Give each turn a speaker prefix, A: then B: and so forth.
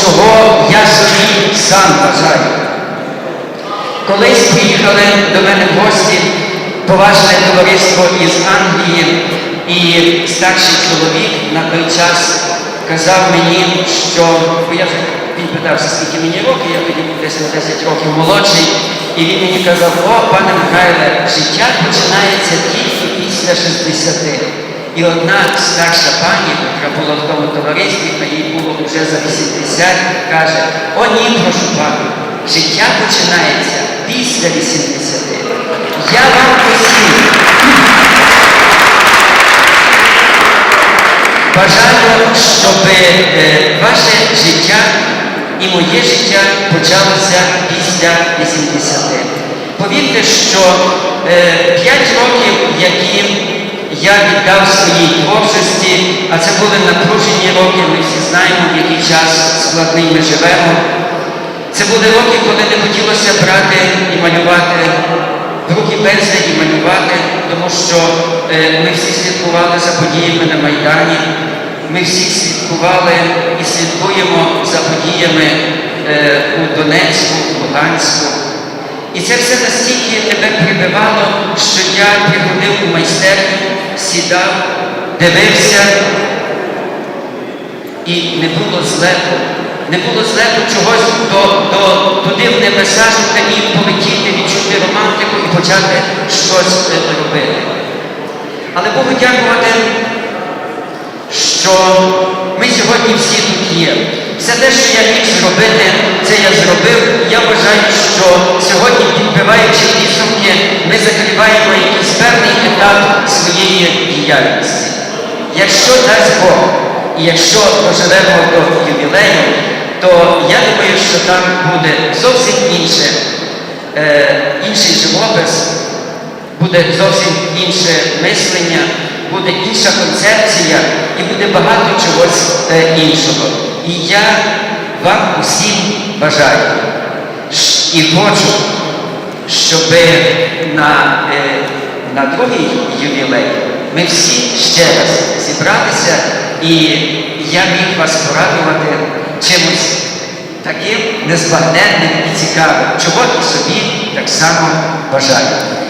A: чого я собі сам бажаю. Колись приїхали до мене в гості поважне товариство із Англії, і старший чоловік на той час казав мені, що бо я він питався, скільки мені років, я тоді був десь на 10 років молодший, і він мені казав, о, пане Михайле, життя починається тільки після 60. І одна старша пані, яка була в тому товаристві, а їй було вже за 80, каже, о ні, прошу пана, життя починається після 80. Я вам усім бажаю, щоб е, ваше життя і моє життя почалося після 80. Повірте, що е, 5 років, які я віддав своїй творчості, а це були напружені роки, ми всі знаємо, в який час складний ми живемо. Це були роки, коли не хотілося брати і малювати руки пензля і малювати, тому що е, ми всі слідкували за подіями на Майдані, ми всі слідкували і слідкуємо за подіями е, у Донецьку, у Луганську. І це все настільки тебе прибивало, що я приходив у майстерню, сідав, дивився, і не було злету. Не було злету чогось до, до, туди в небеса, щоб мені полетіти, відчути романтику і почати щось е, робити. Але Богу дякувати, що ми сьогодні всі тут є. Все те, що я міг зробити, це я зробив. Я вважаю, що сьогодні, підбиваючи діяльності. Якщо дасть Бог, і якщо доживемо до ювілею, то я думаю, що там буде зовсім інше, е, інший живопис, буде зовсім інше мислення, буде інша концепція і буде багато чогось е, іншого. І я вам усім бажаю і хочу, щоб на, е, на другий ювілей ми всі ще раз зібралися, і я міг вас порадувати чимось таким незбагненним і цікавим, чого і собі так само бажаю.